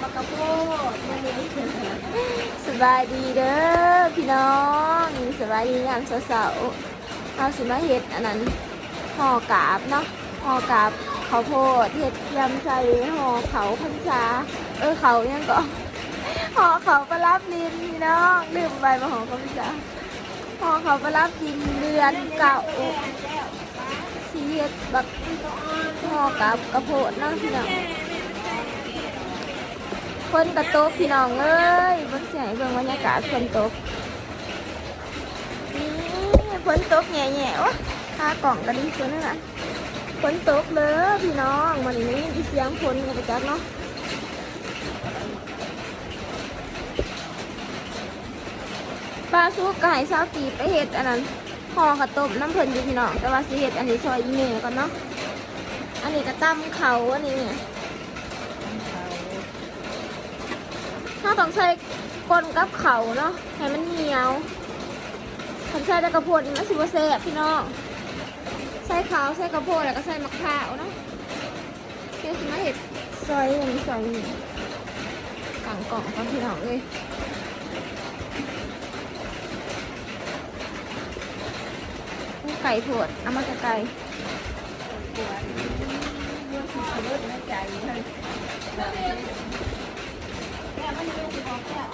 มากระโพดสบายดีเด้อพี่น้องสบายดีงามเสาๆเอาสิมาเฮ็ดอันนั้นห่อกาบเนาะห่อกาบข้าวโพดเฮ็ดยำใส่ห่อเขาพันชาเออเขายังก็ห่อเขาปลารับลินพี่น้องลืมไปมาห่อพันชาห่อเขาปลารับลินเดือนเก่าสีเฮ็ดแบบห่อกับกระโพดเนาะพี่น้อง คนกระตพี่น้องเอ้ยเบิ่งเสียงเบิ่งบรรยากาศฝนตกนี่ฝนตกแง่ๆวะค่ากล่องก็ดีขึ้นนั่นน่ะฝนตกเลยพี่น้องมันนี้มีเสียงฝนกันไปจักเนาะปลาซุกไก่ซาวกีไปเห็ดอันนั้นห่อกระต้มน้ำเพิ่นอยู่พี่น้องแต่ว่าสิเห็ดอันนี้ซอยอีเมลก่อนเนาะอันนี้กระตั้มเขาอันนี้เนี่ย ถ้าต้องใส่ก้นกับเขาเนาะให้มันเหนียวทำใส่แต่กระโพดนี่มันสิบเซ่บพี่น้องใส่ขาวใส่กระโพดแล้วก็ใส่มะพร้าวเนาะเกี่ยวสิมาเห็ดซอยอันนี้ซอยนี่กลางกล่องกับพี่น้องเลยไก่โพดน้ำมันไก่เรื่องสีสะดุดในใจเลยแก้ มันยู่บอกแก้ว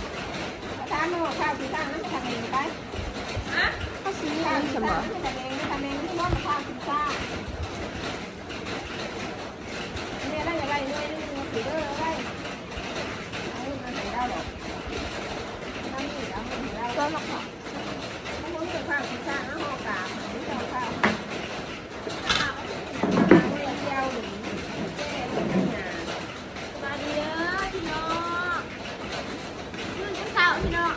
ทานมันบอกข้าวสีตั้งนั่นทำเองไปข้าวซีข้าวนี่สีสมตั้องงทำเองทำเองที่น้องข้าวสีตั้งเนี่ยอะไรอะไรด้วยนี่มันสีเด้ออะไรเอามันใส่ได้หรอกตั้งนี่เอามันใส่ได้ก็มาขอามึงเป็นข้าวสีตั้งแล้วห่อกาบนี่จะข้าวข้าวเนี่ยเจียวหรือแก้หรือหนา มาดีเด้อพี่น้องยื่นจะสาวพี่น้อง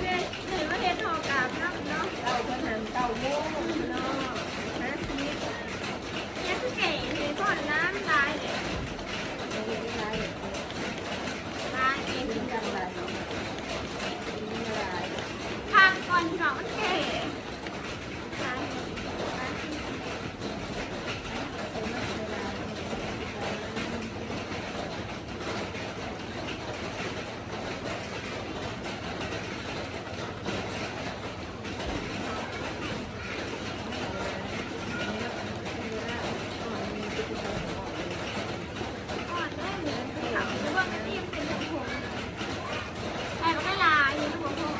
เฮ้ยเห็นว่าเห็ดหอกาบเนาะเนาะ เต่าเพิ่นหันเต่าโม่เนาะนะซี เนี่ยคือเก๋เลยก่อนน้ำลายเลย เป็นยังไง ลายเอง เป็นยังไงเนาะเป็นยังไง ทางก่อนพี่น้องมันเก๋ลาย อ่อนได้เหมือนเขาหรือว่ามันเรียกเป็นลูกโป่งแต่มันก็ลายอยู่ลูกโป่ง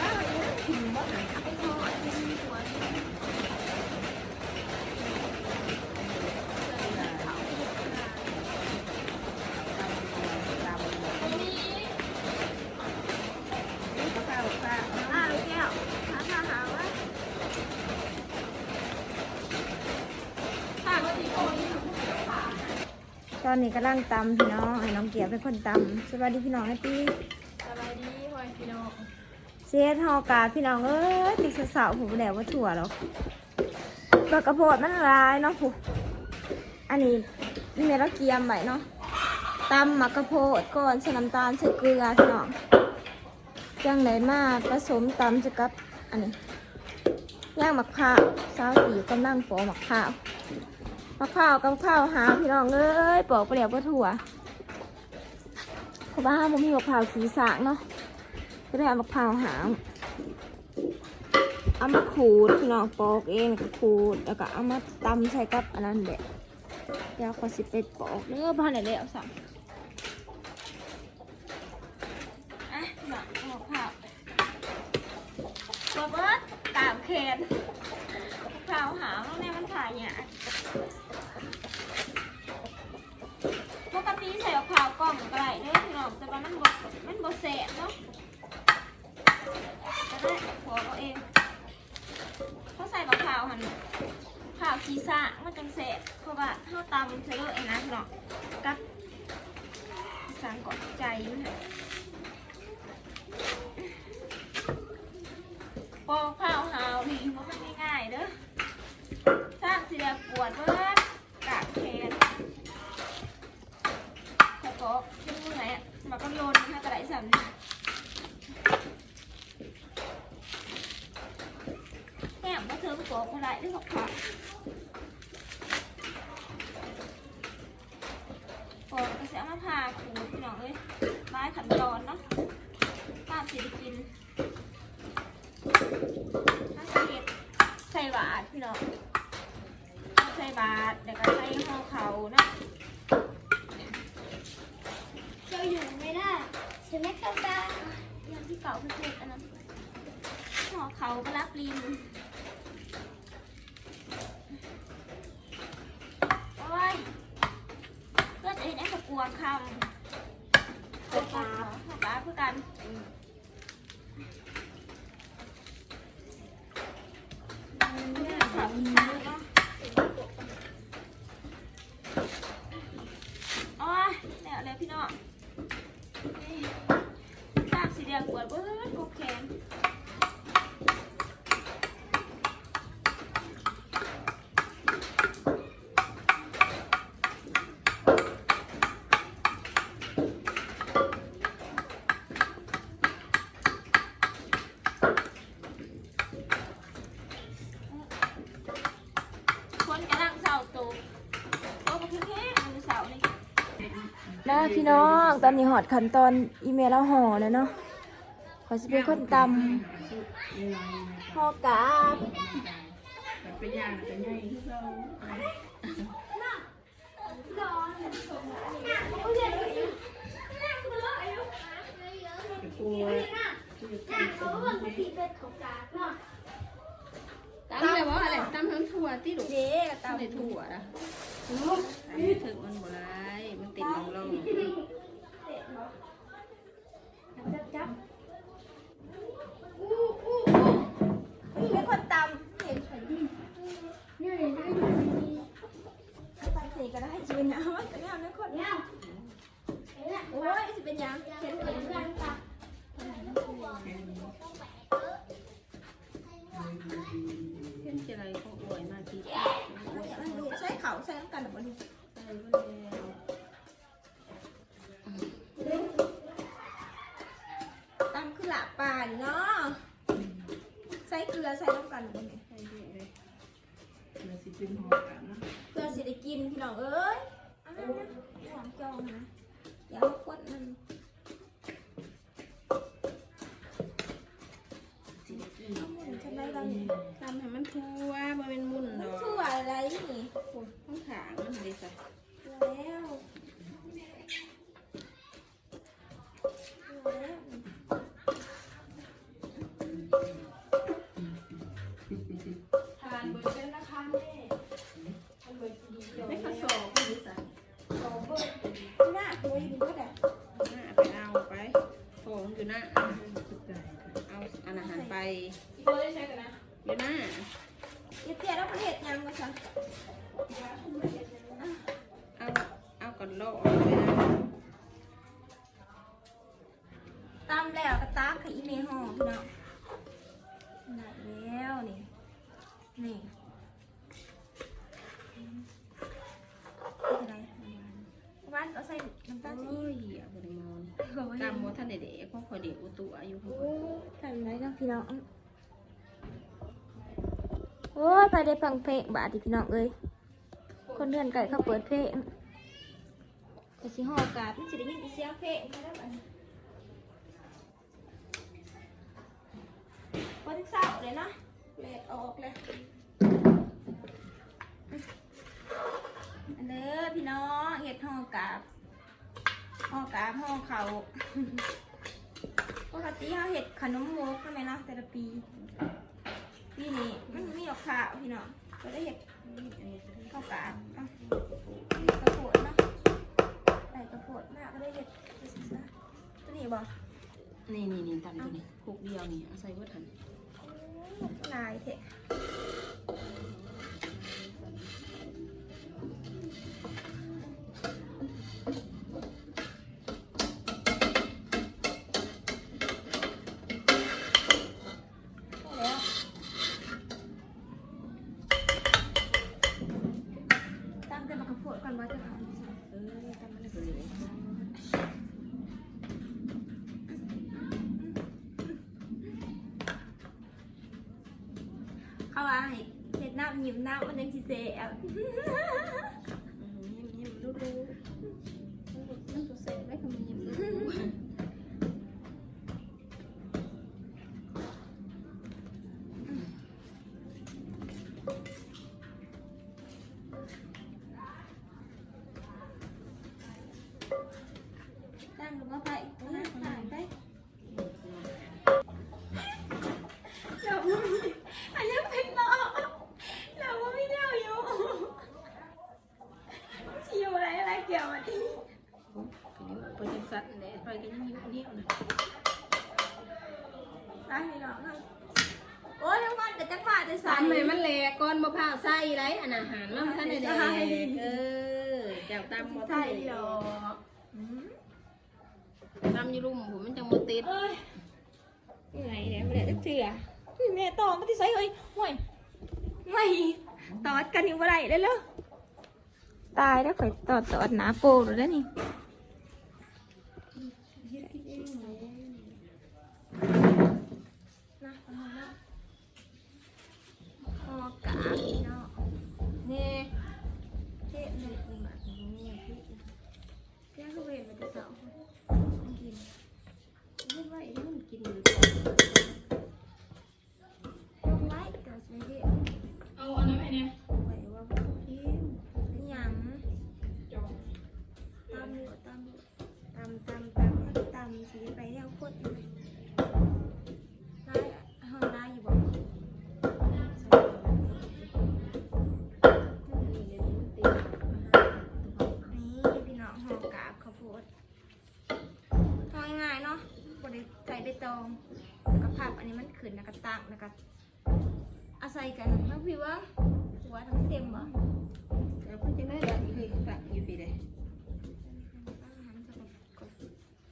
บ้าเนี่ยถิ่นบ้า เอาไปทอดเป็นหัวเนี่ย ข้าวข้าว อ่าลูกแก้วหาทางหาว่าทางว่าดีโอ้ยต อนนี้กำลังตำพี่น้องให้น้องเกียร์เป็นคนตำสวัสดีพี่น้องนะตีสบายดีพ่อพี่น้องเสียทอกาพี่น้องเอ้ยติดสาวๆผมแดกว่าถั่วหรอกปลากระโพดมันลายเนาะผู้อันนี้นี่เมลเกียมไว้เนาะตำหมักกระโพดก่อนใส่น้ำตาลใส่เกลือพี่น้องจังไหนมาผสมตำจะกับอันนี้ย่างมะพร้าวสาวตีกำลังปอกมะพร้าว มะพร้าวกับข้าวหาพี่น้องเอ้ยปอกไปแล้วว่าถั่วเพราะว่าผมมีมะพร้าวสีสากเนาะก็ได้เอามะพร้าวหามเอามาขูดพี่น้องปอกเองก็ขูดแล้วก็เอามาตำใส่กับอันนั้นแหละเดี๋ยวขอสิเป็ดปอกเนื้อบ้านไหนเลยเอาสั่งอะหนักมะพร้าวบอเบิร์ดตามแขนมะพร้าวหามแล้วเนี่มันถ่ายเนี่ยากปกติใส่มะพร้าวกล่องก็ได้เด้อพี่น้องแต่ว่ามันบดมันบดแสบเนาะจะได้ขอเอาเองเขาใส่มะพร้าวหั่นข้าวชีซ่ามันจังเสร็จเพราะว่าข้าวตำใส่เลยนะเนาะกับสังกอดใจมันน่ะปอกข้าวหาวนี่มันไม่ง่ายๆเด้อสร้างสิเดียปวดเบิด ต้องโยนนะคะกระดาษสามแม่มาเธอไปกอกกระดาษด้วยหกพันกอกกระเสียมาผ่าขูดพี่น้องไม้ขันตอนเนาะ บกวงคำขบปลาขบปลาเพื่อกัน โอ้ยแล้วแล้วพี่น้องตากสีแดงปวดเบิ้ลกบแขนคนกำลังเศร้าตูโตกระเพื่อแค่มือเสานี่ นะ พี่น้อง ตอนนี้หอดขั้นตอนอีเมลแล้วห่อแล้วเนาะขอสิเป็นคนตำห่อกาบเป็นอย่างเป็นไงที่เราก ลัวเขาบอกว่าผีเป็นของกาเนาะตำอะไรวะอะไรตำทั้งถั่วที่ลูกเจ๊กับตำตำในถั่วนะอันนี้ถึงมันบ่ไรมันติดลงลงจับจับเป็นคนตำเห็นฉันนี่เลยนะอยู่ดีตำสีก็ได้จะเป็นยังมันจะไม่เอาไม่คนเนี่ยเห็นไหมโอ้ยจะเป็นยังเห็นเหมือนกันปะ ใส่เกลื โอ้ยได้ฟังเพลงบาดดิพี่น้องเอ้ยคนเดือนไก่เขาเปิดเพลงแต่สิห่อกาดมันจะได้ยินเสียงเพลงมาแล้วบัดนี้พอถึงเศร้าเลยนะเลดออกเลยอันเด้อพี่น้องเห็ดห่อกาบห่อกาบห่อเขาปกติเขาเห็ดขนมโมกใช่ไหมนะแต่ละปี ปีนี้มันมีดอกขาวพี่น้องก็ได้เห็ดข้าวกาดเอ้ากระโปดเนาะใส่กระโปดมากก็ได้เห็ดตัวนี้บอกนี่นี่นี่ตำตัวนี้คุกเดียวนี่เอาใส่วัดทันลายเถอะ พร้าวใส่ไรอันอาหารน้ำท่านได้แดงเออเจ้าตำบ่ใส่ใส่หรดออกอืมตำอยู่รุ่มผมมันจังบ่ติดยังไงเนี่ยไม่ได้จะเถื่อพี่แม่ต่อมาที่ใส่เฮ้ยห่วยไม่ตอดกันอยู่บ่ได้เลยเลยตายแล้วข่อยตอดตอดหนาโปรแล้วนี่ อันนี้มันขึ้นแล้วก็ตักแล้วก็เอาใส่กันแล้วพี่ว่าหัวทั้งเต็มบ่แล้วคุณจะได้แบบนี้ตักอยู่ปีใดหันจะกด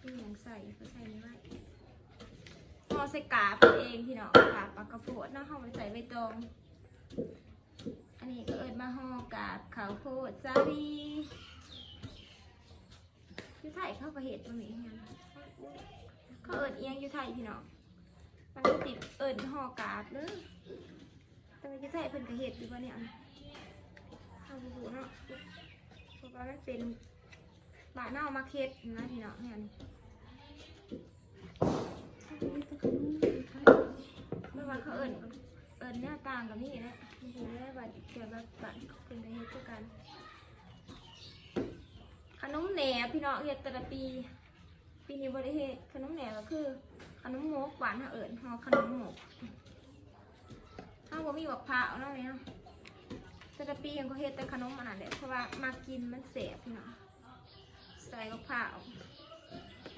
พี่ยังใส่ก็ใส่ไม่ไหวห่อใส่กาบเองพี่น้องกาบปลากข้าวโพดเนาะห่อไปใส่ใบตองอันนี้ก็เอิดมาห่อกาบข้าวโพดสาลีอยู่ไทยเข้าก็เห็ดตรงนี้เฮียนเขาเอิดเอียงอยู่ไทยพี่น้อง มันก็ติดเอิดห่อกาบเด้อแต่ว่าอยู่ไทยเพิ่นก็เห็ดอยู่ว่าเนี่ยเอาบูเนาะเพราะว่ามันเป็นบาเน่ามาเค็ดนะพี่น้องเนี่ยนี่ไม่ว่าเขาเอิดเอิดเนี่ยต่างกับนี่นะมันเป็นได้บัดเกิดแบบบัดเป็นไปเฮ็ดด้วยกันขนมแหนบพี่เน้องเฮ็ดแต่ละปี ปีนี้บริเฮ็ดขนมแหนบก็คือขนมหมกหวานหาเอิญห่อขนมหมกถ้าบ่มีบักพร้าวเนาะแม่เนาะแต่ละปียังก็เฮ็ดแต่ขนมอันนั้นแหละเพราะว่ามากินมันแสบพี่น้องใส่บักพร้าว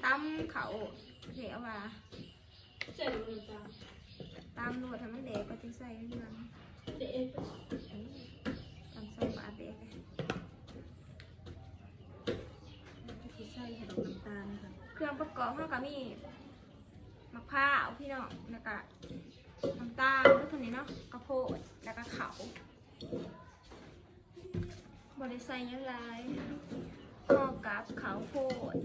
ตำเขาเดี๋ยวว่าใส่ดูจ้าตำรวดให้มันแดกก็จะใส่ที่นั่นเด็กตำใส่บาทแดกเลย ใส่ขนมน้ำตาลค่ะ เค รื่องประกอบเขาก็มีมะพร้าวพี่น้องแล้วก็น้ำตาลแล้วคนนี้เนาะกระโพดแล้วก็เขาบริไซน์ยังไรข้อกับเขาวโพด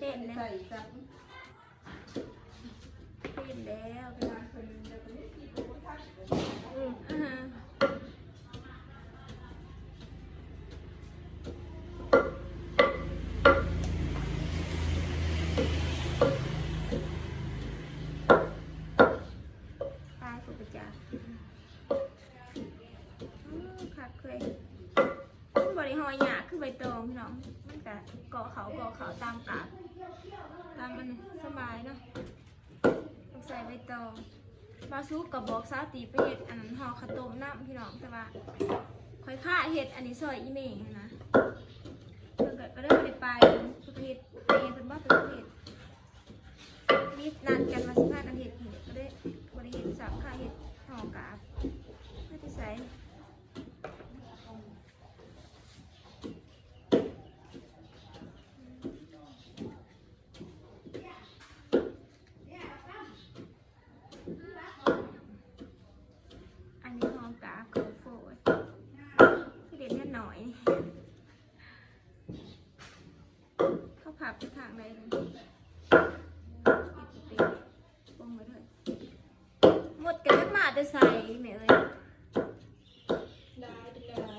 เห็นแล้ว ใส่จับ เห็นแล้วเป็นไงอืมอ่าฮะตายกูไปจ้าอืมคักเคยมันบริหอยหยาคือใบตอง พี่น้องมันกะเกาะเขาเกาะเขาตามกาบตามมันสบายเนาะต้องใส่ใบตองบาซุกกับบอกซาตีไปเห็ดอันนั้นห่อข้าวต้มน้ำพี่น้องแต่ว่าค่อยค่าเห็ดอันนี้ซอยอีเมงนะเพิ่นก็ก็ได้ไปไปเพิ่นเห็ดเองเพิ่นว่าเพิ่นเห็ดมีนัดกันมาสิพากันเห็ดก็ได้บริเห็ดสับค่าเห็ดห่อกาบไม่ได้ใส่ ขับไปทางใดเลยปงไปเลยหมดกันมาจะใส่แม่เอ้ยได้ได้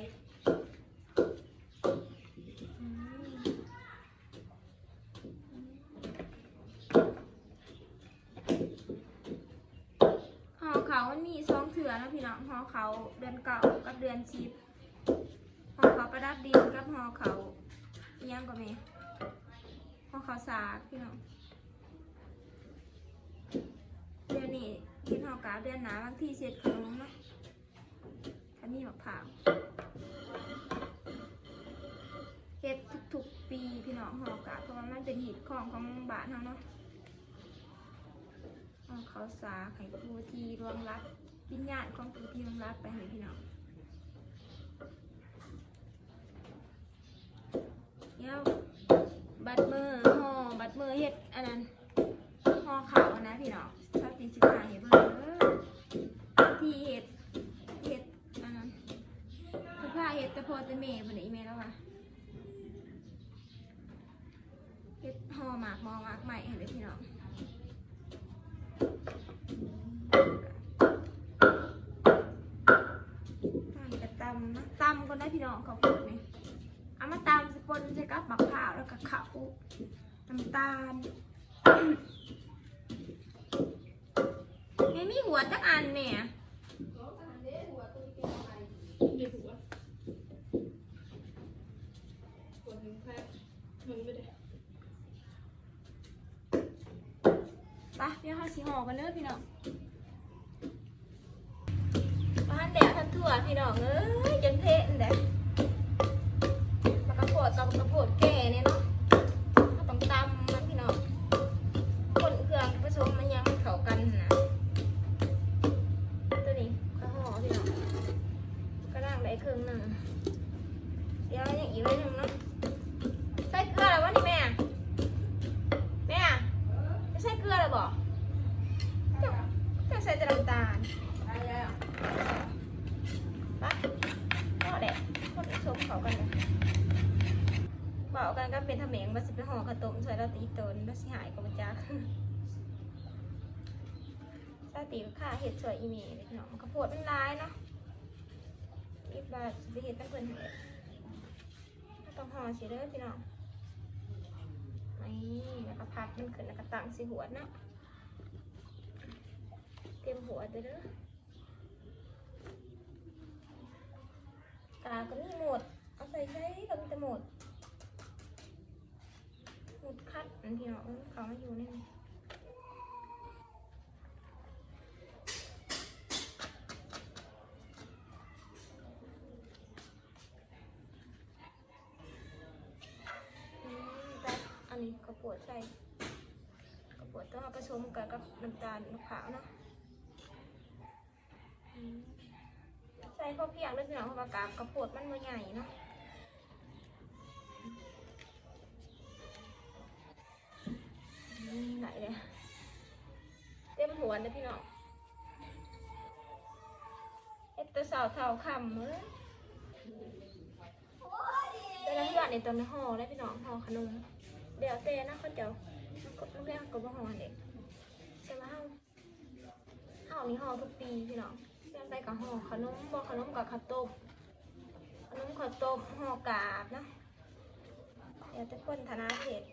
หอเขามันมีสองเถื่อนะพี่น้องหอเขาเดือนเก่ากับเดือนชิปหอเขาประดับดินกับหอเขาเอียงกว่าหม่ ขาสากพี่น้องเดือนนี้เห็นหอกาเดือนหนาบางทีเสร็จขนมเนาะอันนี้มะพร้าวเฮ็ดทุกๆปีพี่น้องหอกาเพราะว่ามันเป็นหิดของของบ้านเราเนาะเอาเขาสาให้ผู้ที่รวงรับวิญญาณของผู้ที่รวงรับไปให้พี่น้องเดี๋ยวบัดมือห่อบัด มือเฮ็ดอันนั้นห่อขาวนะพี่น้องถ้าตีสิบห้าเฮ็ดเบิ่อที่เฮ็ดเฮ็ดอันนั้นคือผ้าเฮ็ดแต่พต่เมย์บ่ได้อีเมย์แล้วว่ะเฮ็ดห่อหมากมอหมากใหม่ให้เลยพี่น้องหั่นกระตำนะตำก็ได้พี่น้องเขาพูดนี่เอามาตำสปนใส่กับมะพร้าวแล้วก็ข้าว น้ำตาลไม่มีหัวจักอันเนี่ยมีหัวหัวหนึ่งแค่มึงไม่ได้ไปเดี๋ยวเขาสีห่อกันเด้อพี่น้อง เบากันก็เป็นทะเมงบัสิไปห่อขาวต้มใส่เราตีตนบัสิหายกับจักซาตีค่าเห็ดสวยอีเมลเลยพี่น้องมันกระโพดมันร้ายเนาะอีบาสิไปเห็ดตั้งเพิ่นให้ก็ต้องห่อสิเด้อพี่น้องนี่แล้วก็พัดมันขึ้นแล้วก็ตั้งสิหัวเนาะเตรียมหัวเด้อเด้อกาก็มีหมด เอาใส่ใช้ก็มีแต่หมด หมดคัดอันที่เนาเขามาอยู่นี่อันนี้กระปวดใส่กระปวดต้องเอาผสมกันกับน้ำตาลมะพร้าวเนาะใส่พอเพียงเลยพี่น้องเพราะว่ากาบกระโพดมันมาใหญ่เนาะอืม ไหนเลยเต็มหัวเลยพี่น้องเอ็ดตัวสาวเท่าคำเอ้ยแต่ละเพื่อนในตอนในห่อเลยพี่น้องห่อขนมเดี๋ยวเต้นะเขาเจ้าลูกแรกก็บ่ห่อเด็กใช่ไหมเฮาเฮานี่ห่อทุกปีพี่น้องเส้นไปกับห่อขนมบอกขนมกับข้าวต้มขนมข้าวต้มห่อกาบนะเดี๋ยวจะคนธนาเผ็ด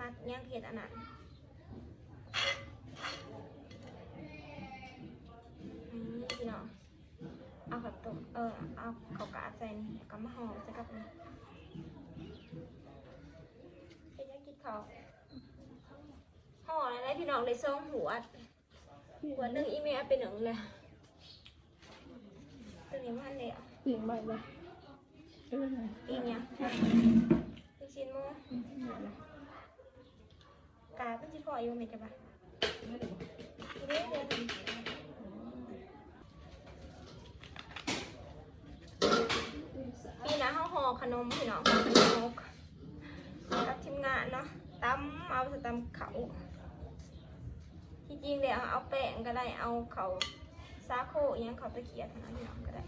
มักย่างเผ็ดอันนั้นอืมพี่น้องเอาข้าวต้มเออเอาข้าวกาบใส่นี่แล้วก็มาห่อใส่กับนี่เป็นยังกินข้าวห่ออะไรพี่น้องเลยซองหัวหัวหนึ่งอีเมลเป็นหนึ่งเลยตัวนี้มันเลยอะเสียงใบเลยเออไหนอีกเนี่ยอีกชิ้นโม กาเป็นจีพออยู่ไหมจ๊ะปะเดี๋ยวเดี๋ยวปีนะเขาห่อขนมพี่น้องขนมกับทีมงานเนาะตำเอาไปตำเขาที่จริงเดี๋ยวเอาแป้งก็ได้เอาเขาซาโคอิหยังเขาตะเกียบนะพี่น้องก็ได้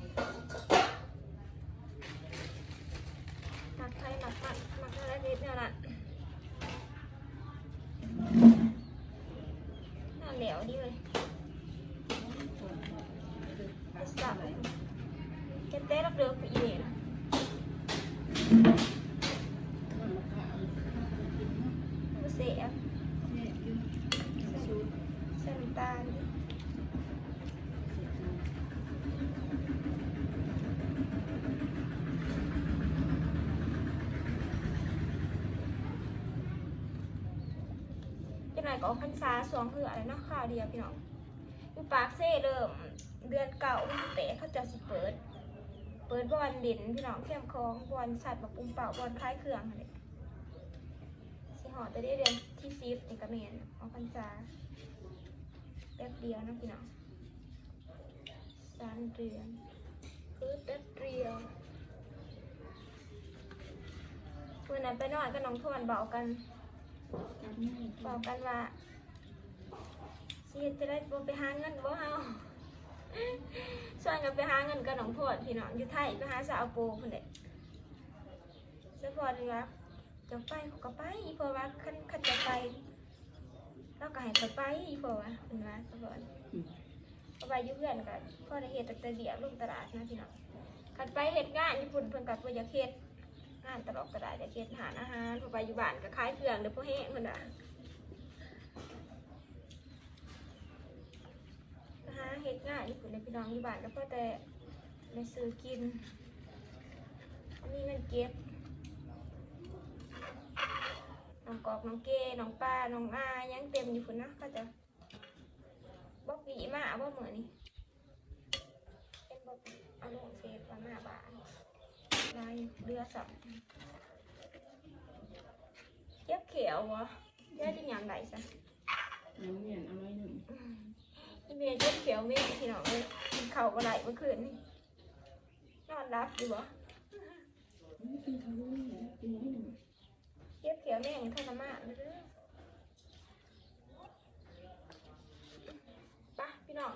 หมักไทยหมักมันหมักอะไรนิดเนี่ยนะ น่าเหลวดิเลยไปสับจะเต้รับเรือไปอีกนสูตร ใส่น้ำตาล หน่ อยก็อกพรรษาสวงเหือแล้วเนะข่าวเดียวพี่น้องอยู่ปากเซ่เริ่มเดือนเก่าวันที่แปดเขาจะสิเปิด เปิดบอลเด่นพี่น้องเข้มคองบอลสัตว์แบบปุ่มเป่าบอลคล้ายเครื่องอะไรสิหอจะได้เดือนที่ซิฟนี่ก็เมนออกพรรษาแป๊บเดียวนะพี่น้องสามเดือนคือแป๊บเดียวเมื่อนั้นไปนอนก็น้องทวนบอกกัน บอกกันว่าสิเฮ็ดจะได้บไปหาเงินบ่เฮาส่วนกันไปหาเงินกับน้องโพดพี่น้องอยู่ไทยไปหาสาวโปพุ่นเด้สะพอดีว่าจะไปเขาก็ไปอีพราะว่าคันคันจะไปเราก็ให้เขาไปอีพราะว่าเพิ่นว่าสะพอนเพราะว่าอยู่เพื่อนก็พอได้เฮ็ดตั้งแต่เดียวลงตลาดนะพี่น้องคันไปเฮ็ดงานญี่ปุ่นเพิ่นก็บ่อยากเฮ็ด งานตลอดก็ได้อยากเฮ็ดอาหาอาหารพราะว่าอยู่บ้านก็ขายเครื่องเด้อพวกแห้งเพิ่นน่ะหาเฮ็ดง่ายญี่ปุ่นในพี่น้องอยู่บ้านก็พอแต่ในซื้อกินมีเงินเก็บน้องกอกน้องเก้น้องป้าน้องอายังเต็มอยู่พุ่นนะก็จะบ๊อกดีมากว่าเหมือนนี่เป็นบอกเอาลงเฟซว่ามาบ้าน ลายเรือสับเก็บเขียววะแย่ที่ยังไงซะน้ำเย็นเอาไว้หนึ่งเมียเจ็บเขียวเมียพี่น้องเลยกินข้าวก็ไหลเมื่อคืนนี่นอนรับอยู่บ่กินข้าวด้วยกินไว้หนึ่งเจ็บเขียวแม่งทรมานเลยเด้อไปะพี่น้อง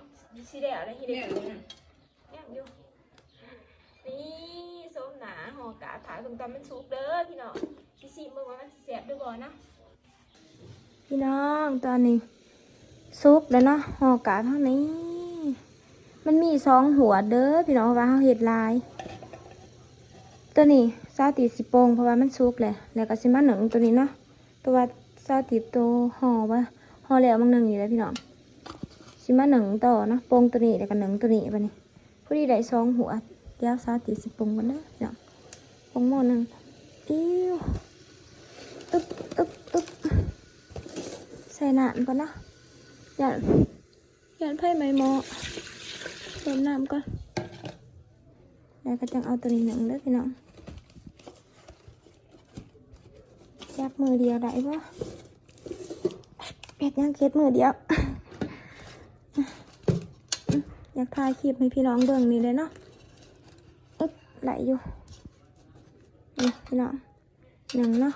สีแดงอะไรทีเดีเนี่ยยวเลยนะเนี่ยอยู่นี่ส้มหนาห่อกาถ่าย ตรงตอนมันสุกเด้อพี่น้องพี่ซีมึงว่ามันสิแสบด้วยบ่เนาะพี่น้องตอนนี้ซุปแล้วเนาะห่อกาเท่านี้ มันมีสองหัวเด้อพี่น้องว่าเขาเห็ดลาย ตัวนี้ซาติดสิโปงเพราะว่ามันซุกแหละแล้วก็สิมาหนึ่งตัวนี้เนาะตัวว่าซาติดตัวห่อว่าห่อแล้วมันหนึ่งอยู่แล้วพี่น้องสิมาหนึ่งต่อเนาะโปงตัวนี้แล้วก็หนึ่งตัวนี้ไปนี่ผู้ที่ได้สองหัวเดี๋ยวซาติดสิโปงกันเด้อพี่น้อง โปงหม้อหนึ่งอิ้วอึ๊บอึ๊บอึ๊บใส่น้ำก่อนเนาะอย่าอย่าไพ่ไหมหมอเติมน้ำก่อนแล้วก็จังเอาตัวนี้หนึ่งเด้อพี่น้องจับมือเดียวได้ปะเป็ดยังเค็ดมือเดียว อยากถ่ายคลิปให้พี่น้องเบิ่งนี่เลยเนาะอึ๊บไหลอยู่ พี่น้องหนึ่งเนาะ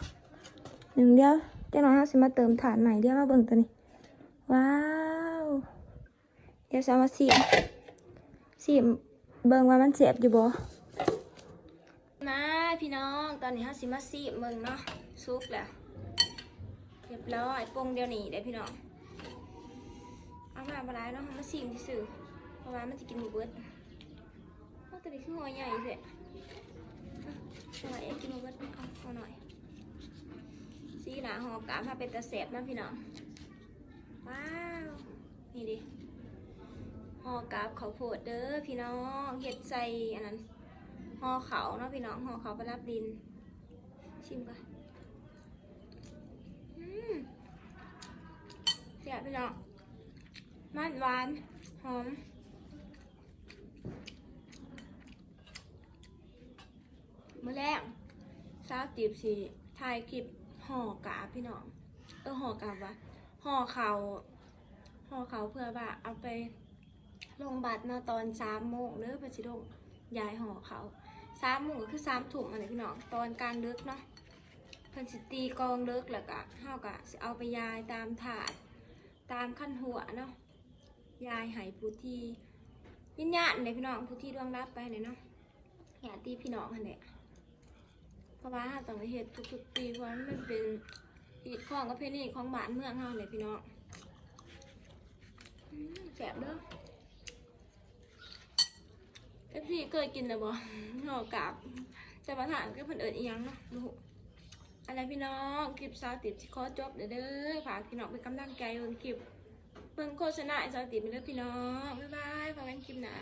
หนึ่งเดียวเจ้าน้องเราสิมาเติมฐานใหม่เดียวมาเบิ่งตัวนี้ ว้าวเดี๋ยวจะเอามาสีมสีมเบิ่งว่ามันเสียบอยู่บ่มาพี่น้องตอนนี้เขาสิมาซีเมืองเนาะซุกแล้วเรียบร้อยปงเดียวนี้ได้พี่น้องเอามาบลายเนาะเอามาซีมซื่อเพราะว่ามันจะกินหมูเบิดเอาตัวนี้คือหัวใหญ่เสร็ จเอาไว้กินมูเบิดเอาเอาหน่อยซีหนาหอกามาเป็นตะแสบนะพี่น้องว้าวนี่ดิหอกาบเขาวโพดเด้อพี่น้องเห็ดใส่อันนั้นห่อเขาเนาะพี่น้องห่อเขาประดับดิน ชิมก่อนเดี๋ยพี่น้องมันหวานหอม เมื่อแรกสาวจีบสีถ่ายคลิปห่อกาพี่น้องเออห่อกาวะห่อเขาห่อเขาเพื่อว่าเอาไปลงบัตรเนาะตอนสามโมงเด้อไปสิลงยายห่อเขาสามหมู่คือสามถุงอะไรพี่น้องตอนกลางดึกเนาะเพิ่นสิตีกองดึกแล้วก็เฮาก็สิเอาไปยายตามถาดตามขั้นหัวเนาะยายห้ผู้ที่วิญญาณเนี่ยพี่น้องผู้ที่ดวงรับไปเนี่ยเนาะญาติพี่น้องหั่นแหละ เพราะว่าเฮาต้องเฮ็ดทุกๆปีเพราะมันเป็นอีกของประเพณีของบ้านเมืองเฮาเนี่ยพี่น้องแซ่บเด้อเอฟซีเคยกินนะบ่หอกาบจะมาถามก็เพิ่นเอิญอีหยังเนาะดูอะไรพี่น้องคลิปสาวติดสิขอจบเด้อเด้อฝากพี่น้องเป็นกำลังใจเบิ่งคลิปเบิ่งโฆษณาให้สาวติดไปเด้อพี่น้องบ๊ายบายพบกันคลิปหน้า